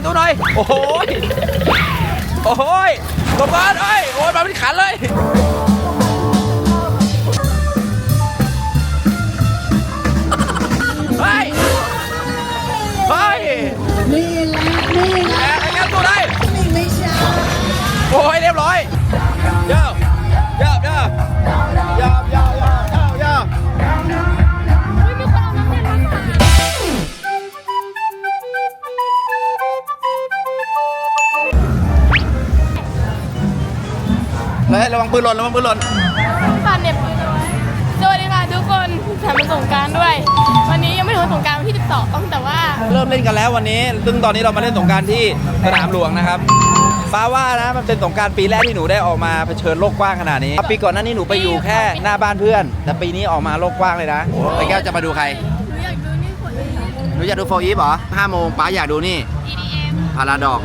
อยตู้หน่อยโอ้โหโอ้โหตัวบอลเอ้ยโอ้ยมาเป็นขันเลยเฮ้ยเฮ้ยนี่แหละนี่แหละ ปืนหล่นระวังปืนหล่นฝากเหน็บมือด้วยสวัสดีค่ะทุกคนแถมเป็นสงกรารด้วย วันนี้ยังไม่ถึงสงกรารวันที่ 12 แต่ว่าเริ่มเล่นกันแล้ววันนี้ ซึ่งตอนนี้เรามาเล่นสงกรารที่สนามหลวงนะครับฟ้าว่านะมันเป็นสงกรารปีแรกที่หนูได้ออกมาเผชิญโลกกว้างขนาดนี้ ปีก่อนหน้านี้หนูไปอยู่แค่หน้าบ้านเพื่อน แต่ปีนี้ออกมาโลกกว้างเลยนะไปแก้วจะมาดูใคร หนูอยากดูนี่คนนี้ หนูอยากดูโฟอีฟเหรอห้าโมงป้าอยากดูนี่ EDM พาราดอก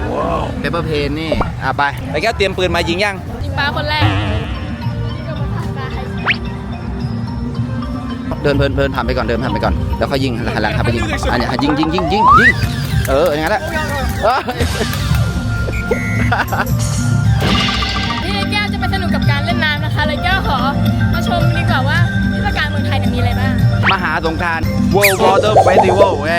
เปเปอร์เพนนี่ อะไป ไปแก้วเตรียมปืนมายิงยัง ยิงป้าคนแรก เดินเพลินเพลินผ่านไปก่อนเดินผ่านไปก่อนแล้วก็ยิงหันหลังหันไปยิงอันนี้ยิงยิงยิงยิงยิงเอออย่างนั้นแหละเอ้ยพี่แก้วจะไปสนุกกับการเล่นน้ำนะคะเลยแก้วขอมาชมดีกว่าว่าเทศกาลเมืองไทยเนี่ยมีอะไรบ้างมหาสงกราร World Water Festival แหม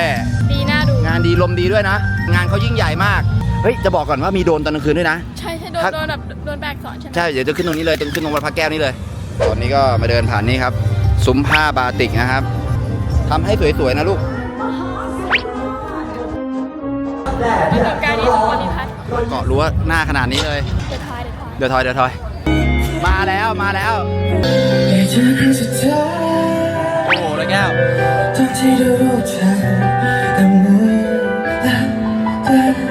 ปีหน้าดูงานดีลมดีด้วยนะ งานเขายิ่งใหญ่มากเฮ้ยจะบอกก่อนว่ามีโดรนตอนกลางคืนด้วยนะใช่ใช่โดนครับโดนแบบโดนแบกสอนใช่ไหมใช่เดี๋ยวจะขึ้นตรงนี้เลยตรงขึ้นตรงวัดพระแก้วนี่เลยตอนนี้ก็มาเดินผ่านนี่ครับ ซุ้มผ้าบาติกนะครับทำให้สวยๆนะลูกประสบการณ์นี้ของคนนิทัศน์เกาะรั้วหน้าขนาดนี้เลย เดือดทายเดือดทายเดี๋ยวถอยเดี๋ยวถอย มาแล้วมาแล้ว โอ้โหแล้วแก้วตอนที่เรารู้จักแต่เมื่อ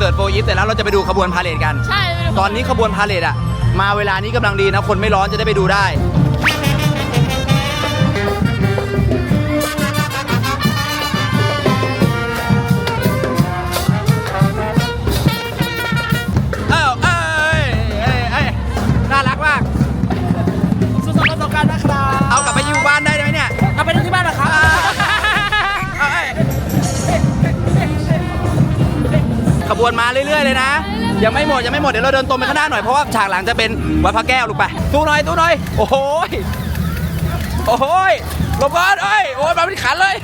เราดูคอนเสิร์ตโฟอีฟเสร็จแล้วเราจะไปดูขบวนพาเหรดกัน ใช่ไปดูตอนนี้ขบวนพาเหรดอะมาเวลานี้กำลังดีนะคนไม่ร้อนจะได้ไปดูได้ บวนมาเรื่อยๆเลยนะ ยังไม่หมดยังไม่หมดเดี๋ยวเราเดินตรงไปข้างหน้าหน่อยเพราะว่าฉากหลังจะเป็นวัดพระแก้วลูกไปตู้หน่อยตู้หน่อยโอ้โหยโอ้โหยหลบก่อนเอ้ยโอ้ยมาเป็นขันเลย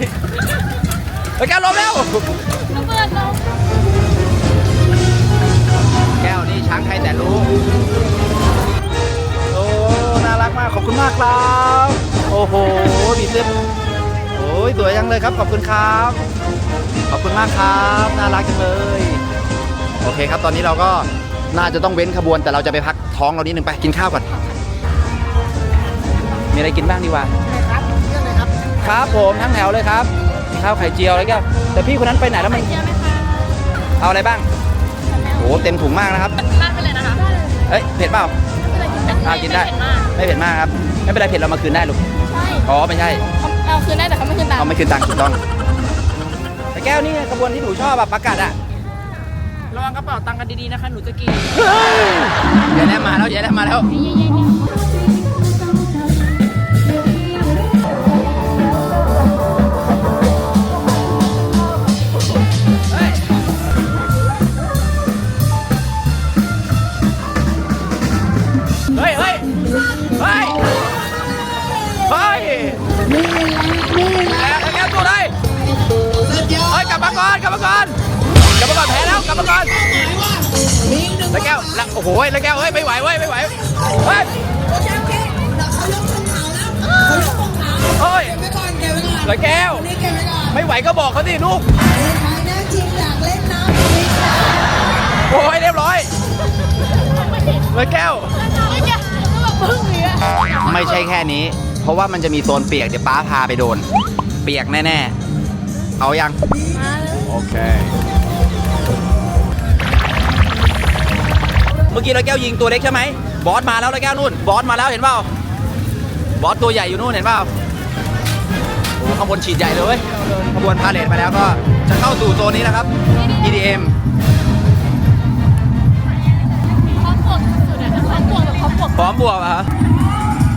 ไปแก้วหลบแล้วระเบิดลงแก้วนี่ช้างไทยแต่รู้โอ้น่ารักมากขอบคุณมากครับโอ้โหมีเสื้อโอ้ยสวยจังเลยครับขอบคุณครับขอบคุณมากครับ น่ารักจังเลย โอเคครับ ตอนนี้เราก็น่าจะต้องเว้นขบวน แต่เราจะไปพักท้องเรานิดนึงไปกินข้าวก่อน มีอะไรกินบ้างดีกว่าครับผมทั้งแถวเลยครับมีข้าวไข่เจียวอะไรแก้วแต่พี่คนนั้นไปไหนแล้วมัน เจียวไหมคะเอาอะไรบ้างโอ้เต็มถุงมากนะครับราดไปเลยนะคะเอ้ยเผ็ดเปล่าไม่เป็นไรอ่ากินได้ไม่เผ็ดมากไม่เผ็ดมากครับ ไม่เป็นไรเผ็ดเรามาคืนได้ลูก ใช่อ๋อไม่ใช่ เอาเอาคืนได้แต่เขาไม่คืนตังค์เอาไม่คืนตังค์ถูกต้องแต่แก้วนี่ขบวนที่หนูชอบแบบประกาศอะ ระวังกระเป๋าตังค์กันดีๆนะคะ หนูจะกิน เดี๋ยวแล้มาแล้วเดี๋ยวแล้มาแล้ว เก่อนแล้วแก้วแล้วโอ้โหแล้วแก้วเฮ้ยไม่ไหวเว้ยไม่ไหวเฮ้ยโอเฮ้ยแล้วแก้ว ไม่ไหวก็บอกเขาสิลูกโอ้ยเรียบร้อยแล้วแก้วไม่ใช่แค่นี้ เพราะว่ามันจะมีโซนเปียกเดี๋ยวป้าพาไปโดน เปียกแน่ ๆ เอายัง โอเค มื่อกี้เราแก้วยิงตัวเล็กใช่ไหมบอสมาแล้วเราแก้วนู่นบอสมาแล้วเห็นเปล่าบอสตัวใหญ่อยู่นู่นเห็นเปล่าโอ้ขบวนฉีดใหญ่เลยเว้ยขบวนพาเลทมาแล้วก็จะเข้าสู่โซนนี้นะครับ EDM พร้อมบวกสุดๆอะพร้อมบวกแบบพร้อมบวกพร้อมบวกเหรอ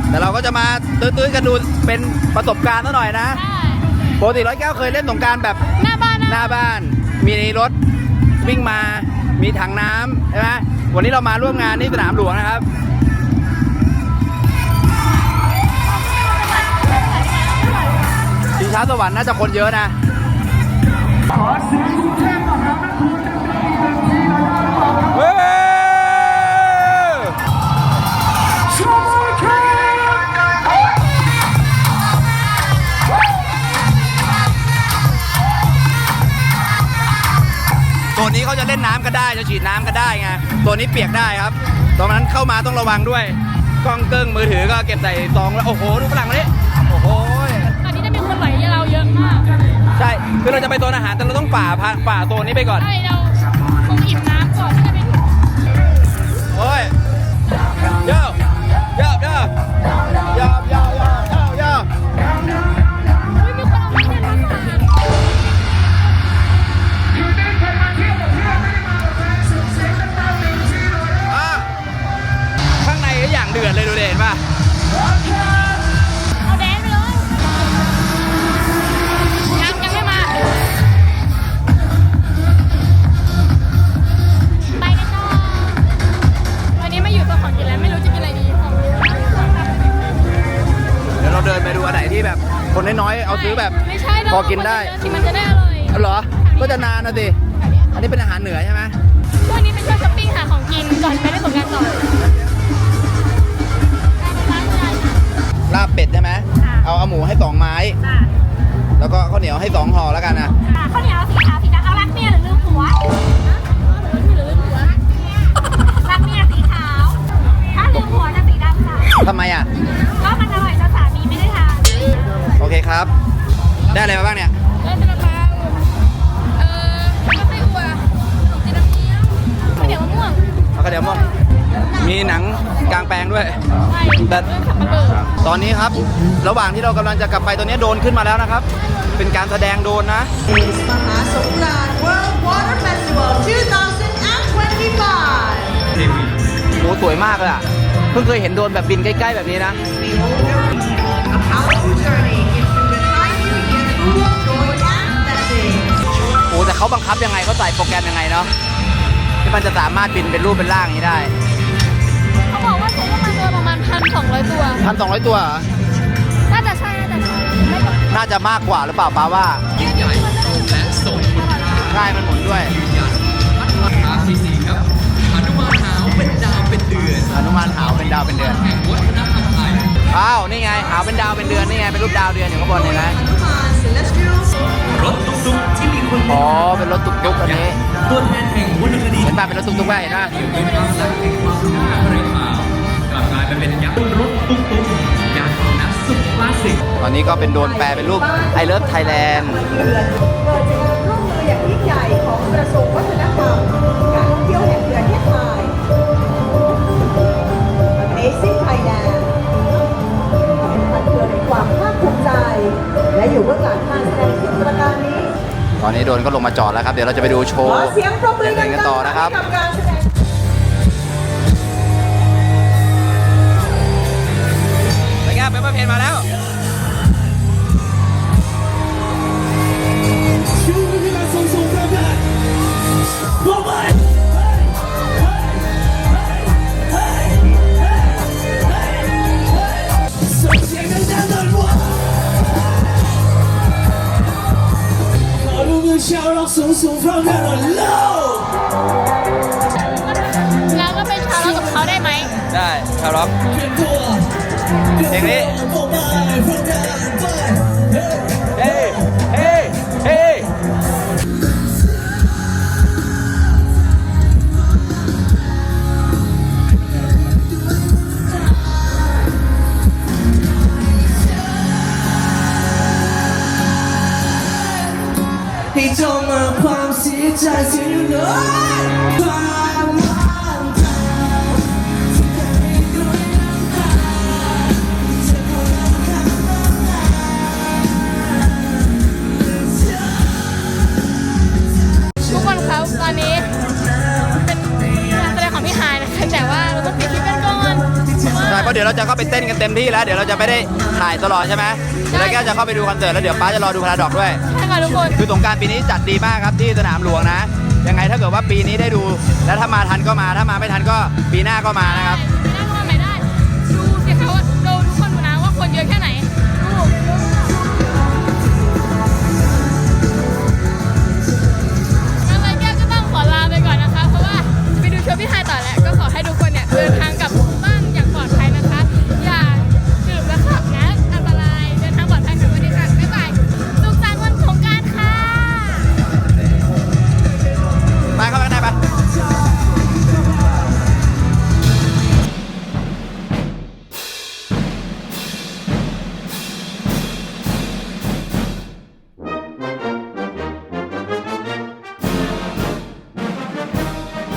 แต่เราก็จะมาตื้นๆกันดูเป็นประสบการณ์ซะหน่อยนะได้ปกติร้อยแก้วเคยเล่นสงกรารแบบ หน้าบ้านหนะน้าบ้านมีรถวิ่งมา มีถังน้ำใช่ไหม วันนี้เรามาร่วมงานที่สนามหลวงนะครับ ชิงช้าสวรรค์น่าจะคนเยอะนะเตัวนี้เขาจะเล่นน้ำก็ได้จะฉีดน้ำก็ได้ไงตัวนี้เปียกได้ครับตรงนั้นเข้ามาต้องระวังด้วยกล้องเกิ้งมือถือก็เก็บใส่ซองแล้วโอ้โหดูฝรั่งคนนี้โอ้โหตอนนี้จะมีคนไหลเราเยอะมากใช่คือเราจะไปโซนอาหารแต่เราต้องฝ่าผ่านฝ่าโซนนี้ไปก่อนใช่เราคงอิ่มน้ำก่อนที่จะไปถึ พอกินได้ที่มันจะได้อร่อยเอาเหรอ ก็จะนานนะสิ อันนี้เป็นอาหารเหนือใช่ไหมช่วงนี้เป็นช่วงช้อปปิ้งหาของกินก่อนไปเล่นสงกรารต่อลาบเป็ดใช่ไหมค่ะเอาเอาหมูให้สองไม้จ้าแล้วก็ข้าวเหนียวให้สองห่อแล้วกันนะข้าวเหนียวสีขาวสีดำเอารักเมียหรือลืมผัวหรือลืมผัวรักเมียสีขาว ถ้าลืมผัวจะสีดำค่ะทำไมอะ ก็มันอร่อยจนสามีไม่ได้ทาน โอเคครับ ได้อะไรมาบ้างเนี่ย ได้ซาลาเปาเอ่อข้าวไส้อั่วขนมจีนน้ำเงี้ยวข้าวเหนียวมะม่วงเอาข้าวเหนียวม่วงมีหนังกลางแปลงด้วย ใช่แต่ เรื่องขับปะเลอตอนนี้ครับ ระหว่างที่เรากำลังจะกลับไปตัวนี้โดรนขึ้นมาแล้วนะครับ เป็นการแสดงโดรนนะมหาสงกรานต์ World Water Festival 2025โอ้สวยมากเลยอะ เพิ่งเคยเห็นโดรนแบบบินใกล้ ๆ แบบนี้นะ A โอ้แต่เขาบังคับยังไงเขาใส่โปรแกรมยังไงเนาะที่มันจะสามารถบินเป็นรูปเป็นร่างอย่างนี้ได้เขาบอกว่าใช้ประมาณตัวประมาณพันสองร้อยตัวพันสองร้อยตัวเหรอน่าจะใช่น่าจะใช่ไม่ต้องน่าจะมากกว่าหรือเปล่าป้าว่าและทรงคุณค่าใช่มันหมุนด้วยภาพที่สี่ครับอนุมานหาวเป็นดาวเป็นเดือนอนุมานหาวเป็นดาวเป็นเดือนแห่งวัฒนธรรมไทยอ้าวนี่ไงหาวเป็นดาวเป็นเดือนนี่ไงเป็นรูปดาวเดือนอยู่ข้างบนเห็นไหม อ๋อ เป็นรถตุกๆอันนี้ตัวแทนแห่งวรรณคดีเห็นป่ะเป็นรถตุกๆป่ะเห็นป่ะเป็นความรักแห่งความน่าเกรงขามกลับกลายมาเป็นยักษ์รถตุ๊กๆยานพาหนะสุดคลาสสิกตอนนี้ก็เป็นโดรนแปลเป็นรูป I love Thailand เกิดจากการร่วมมืออย่างยิ่งใหญ่ของกระทรวงวัฒนธรรม โดรนก็ลงมาจอดแล้วครับ เดี๋ยวเราจะไปดูโชขว์อเสียงปรบมือเดินกันต่อนะครับ กับการแสดง 笑容สูงสูงพร้อมกันโลกเราก็เป็นชาวร็อกกับเขาได้ไหม ได้ชาวร็อกเพลงนี้ ราะเดี๋ยวเราจะเข้าไปเต้นกันเต็มที่แล้ว เดี๋ยวเราจะไม่ได้ถ่ายตลอดใช่ไหม แล้วแกจะเข้าไปดูคอนเสิร์ตแล้วเดี๋ยวป้าจะรอดูพาราดอกด้วย ใช่ค่ะทุกคน คือสงการปีนี้จัดดีมากครับที่สนามหลวงนะ ยังไงถ้าเกิดว่าปีนี้ได้ดู แล้วถ้ามาทันก็มา ถ้ามาไม่ทันก็ปีหน้าก็มานะครับปีหน้าก็มาไม่ได้ ดูสิคะว่าดูทุกคนดูนะว่าคนเยอะแค่ไหน ดูงั้วเลยแกก็ต้องขอลาไปก่อนนะคะ เพราะว่าไปดูโชว์พี่ไฮยต่อแล้วก็ขอให้